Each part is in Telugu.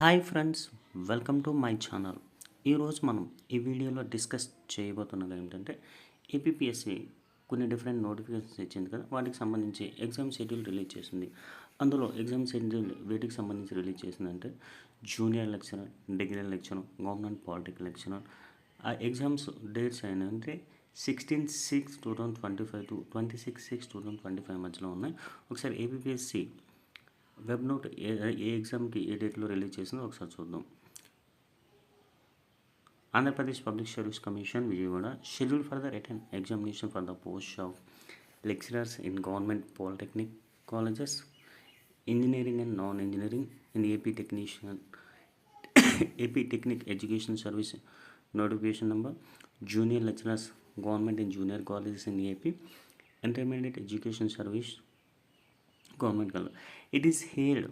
Hi friends welcome to my channel. ఈరోజు మనం ఈ వీడియోలో డిస్కస్ చేయబోతున్నది ఏంటంటే ఏపీఎస్సి కొన్ని డిఫరెంట్ నోటిఫికేషన్స్ ఇచ్చింది కదా వాటికి సంబంధించి ఎగ్జామ్ షెడ్యూల్ రిలీజ్ చేసింది. అందులో ఎగ్జామ్ షెడ్యూల్ వీటికి సంబంధించి రిలీజ్ చేసిందంటే junior lecturer degree lecturer government political lecturer. ఆ ఎగ్జామ్స్ డేట్స్ ఏంటంటే sixteen six two thousand twenty five to twenty six six two thousand twenty five మధ్యలో ఉన్నాయి ఒకసారి ఏపీఎస్సి వెబ్ నోట్ ఏ ఏ ఎగ్జామ్కి ఏ డేట్లో రిలీజ్ చేసిందో ఒకసారి చూద్దాం. Andhra Pradesh public service commission Vijayawada schedule for the written examination for the post of lecturers in government polytechnic colleges engineering and non engineering in AP technician AP technical education service notification number junior lecturers government in junior colleges in AP intermediate education service government color. It is held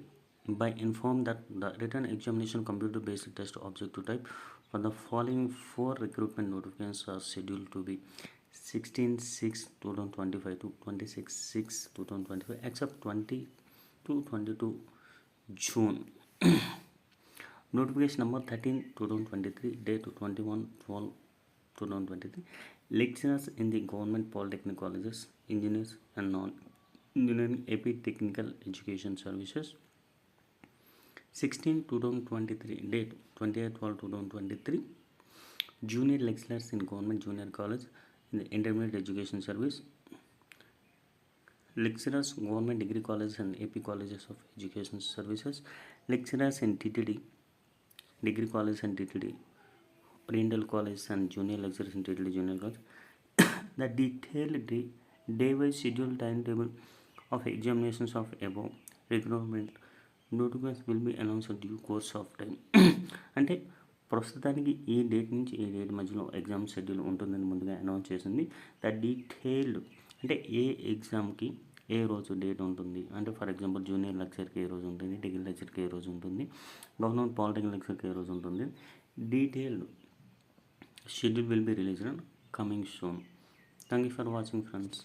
by informed that the written examination computer based test objective type for the following four recruitment notifications are scheduled to be 16 6 2025 to 26 6 2025 except 20 to 22 June. Notification number 13 2023 date 21 12 2023 lecturers in the government polytechnic colleges engineers and non engineering AP technical education services 16 2023 date 28 12 2023 junior lecturers in government junior college in the intermediate education service lecturers government degree colleges and AP colleges of education services lecturers in TTD degree colleges and TTD oriental college and junior lecturers in TTD junior college. The detailed day day wise schedule timetable of examinations of above requirement. Notification will be announce due course of time అంటే ప్రస్తుతానికి ఈ డేట్ నుంచి ఈ డేట్ మధ్యలో ఎగ్జామ్ షెడ్యూల్ ఉంటుందని ముందుగా అనౌన్స్ చేసింది. ద డీటెయిల్డ్ అంటే ఏ ఎగ్జామ్కి ఏ రోజు డేట్ ఉంటుంది? అంటే ఫర్ ఎగ్జాంపుల్ జూనియర్ లెక్చర్కి ఏ రోజు ఉంటుంది? డిగ్రీ లెక్చర్కి ఏ రోజు ఉంటుంది? గవర్నమెంట్ పాలిటెక్నిక్ లెక్చర్కి ఏ రోజు ఉంటుంది? Detailed schedule will be released coming soon thank you for watching friends